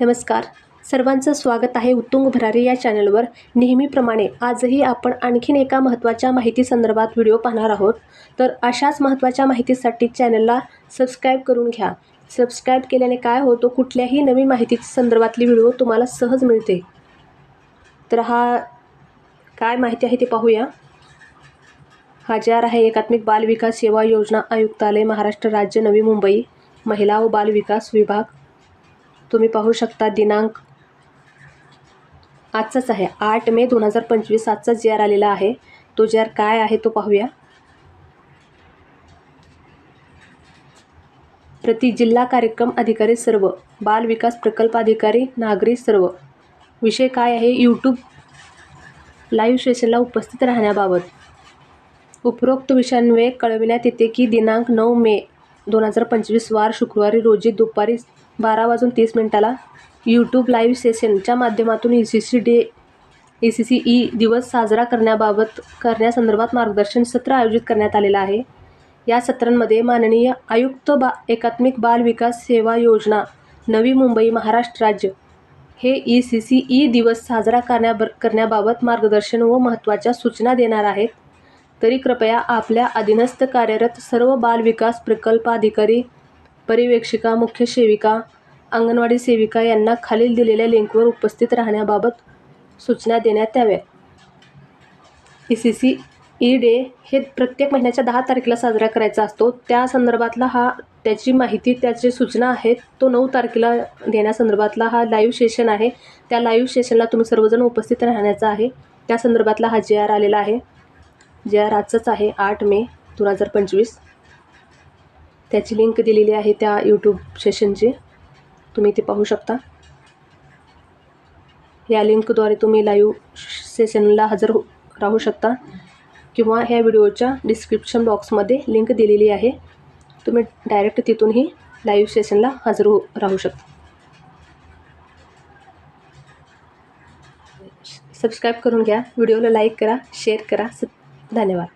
नमस्कार. सर्वांचं स्वागत आहे उत्तुंग भरारी या चॅनलवर. नेहमीप्रमाणे आजही आपण आणखीन एका महत्त्वाच्या माहितीसंदर्भात व्हिडिओ पाहणार आहोत. तर अशाच महत्त्वाच्या माहितीसाठी चॅनलला सबस्क्राईब करून घ्या. सबस्क्राईब केल्याने काय होतो कुठल्याही नवीन माहिती संदर्भातली व्हिडिओ तुम्हाला सहज मिळते. तर हा काय माहिती आहे ते पाहूया. हा जे आहे एकात्मिक बाल विकास सेवा योजना आयुक्तालय महाराष्ट्र राज्य नवी मुंबई महिला व बाल विकास विभाग. तुम्ही पाहू शकता दिनांक आजचाच आहे. आठ मे दोन हजार पंचवीस आजचा जे आर आलेला आहे. तो जे आर काय आहे तो पाहूया. प्रति जिल्हा कार्यक्रम अधिकारी सर्व बाल विकास प्रकल्प अधिकारी नागरी सर्व. विषय काय आहे? यूट्यूब लाईव्ह सेशनला उपस्थित राहण्याबाबत. उपरोक्त विषयान्वये कळविण्यात येते की दिनांक नऊ मे दोन हजार पंचवीस वार शुक्रवारी रोजी दुपारी बारा वाजून तीस मिनिटाला यूट्यूब लाईव्ह सेशनच्या माध्यमातून E C C day A C C E दिवस साजरा करण्याबाबत करण्यासंदर्भात मार्गदर्शन सत्र आयोजित करण्यात आलेलं आहे. या सत्रांमध्ये माननीय आयुक्त बा एकात्मिक बाल विकास सेवा योजना नवी मुंबई महाराष्ट्र राज्य हे ई सी सी ई दिवस साजरा करण्याब करण्याबाबत मार्गदर्शन व महत्त्वाच्या सूचना देणार आहेत. तरी कृपया आपल्या अधीनस्थ कार्यरत सर्व बाल विकास प्रकल्प अधिकारी पर्यवेक्षिका मुख्य सेविका अंगणवाडी सेविका यांना खालील दिलेल्या लिंकवर उपस्थित राहण्याबाबत सूचना देण्यात याव्या E C C E day हे प्रत्येक महिन्याच्या दहा तारखेला साजरा करायचा असतो. त्या संदर्भातला हा त्याची माहिती त्याची सूचना आहेत तो नऊ तारखेला देण्यासंदर्भातला हा लाईव्ह सेशन आहे. त्या लाईव्ह सेशनला तुम्ही सर्वजण उपस्थित राहण्याचा आहे. त्या संदर्भातला हा जे आर आलेला आहे. जे आर आजच आहे आठ मे दोन हजार पंचवीस. त्याची लिंक दिलेली आहे त्या यूट्यूब सेशनची तुम्ही ते पाहू शकता. या लिंकद्वारे तुम्ही लाईव्ह सेशनला हजर हो राहू शकता. किंवा ह्या व्हिडिओच्या डिस्क्रिप्शन बॉक्समध्ये लिंक दिलेली आहे. तुम्ही डायरेक्ट तिथूनही लाईव्ह सेशनला हजर हो राहू शकता. सबस्क्राईब करून घ्या. व्हिडिओला लाईक करा शेअर करा. स धन्यवाद.